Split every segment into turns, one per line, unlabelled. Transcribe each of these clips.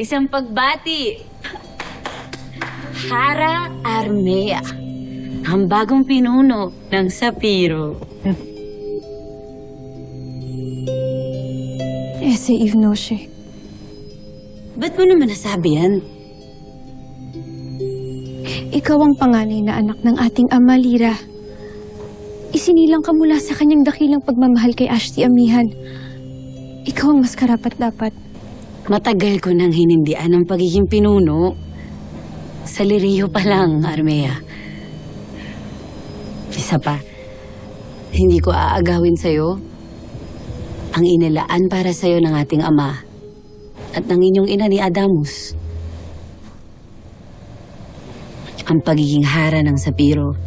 Isang pagbati. Hara Armea. Ang bagong pinuno ng Sapiro.
Ese Ivnoshe.
Ba't mo naman nasabi yan?
Ikaw ang panganay na anak ng ating ama, Lira. Isinilang ka mula sa kanyang dakilang pagmamahal kay Ashti Amihan. Ikaw ang mas karapat-dapat.
Matagal ko nang hinindian ang pagiging pinuno. Sa Lirio pa lang, Armea. Isa pa, hindi ko aagawin sa'yo ang inilaan para sa'yo ng ating ama at ng inyong ina ni Adamus. Ang pagiging hara ng Sapiro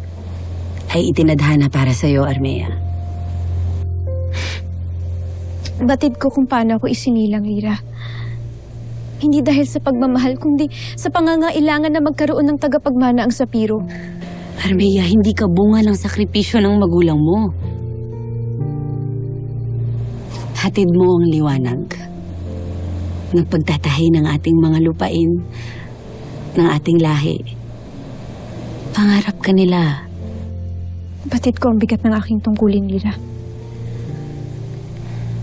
ay itinadhana para sa'yo, Armea.
Batid ko kung paano ako isinilang, Lira. Hindi dahil sa pagmamahal, kundi sa pangangailangan na magkaroon ng tagapagmana ang Sapiro.
Armea, hindi ka bunga ng sakripisyo ng magulang mo. Hatid mo ang liwanag ng pagtatahi ng ating mga lupain, ng ating lahi. Pangarap ka nila.
Batid ko ang bigat ng aking tungkulin, Lira.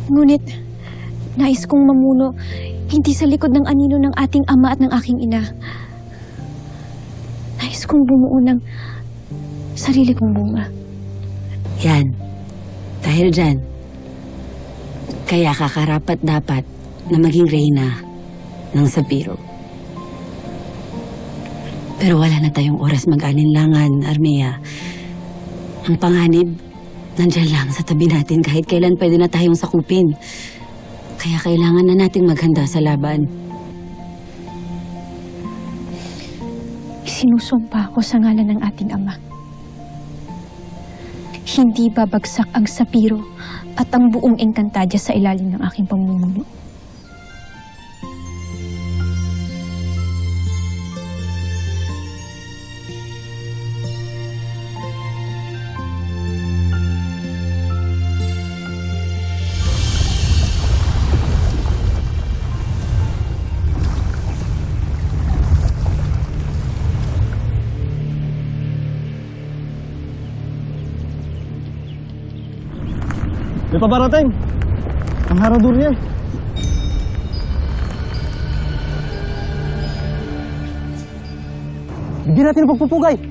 Ngunit, nais kong mamuno hindi sa likod ng anino ng ating ama at ng aking ina. Nais kong bumuo ng sarili kong bunga.
Yan. Dahil dyan, kaya kakarapat dapat na maging reyna ng Sapiro. Pero wala na tayong oras mag-alinlangan, Armea. Ang panganib, nandyan lang sa tabi natin kahit kailan pwede na tayong sakupin. Kaya kailangan na nating maghanda sa laban.
Sinusumpa ako sa ngalan ng ating ama. Hindi babagsak ang sapiro at ang buong engkantadya sa ilalim ng aking pamumuno.
May pabarating. Ang haradur niya. Bigyan natin ng pagpupugay.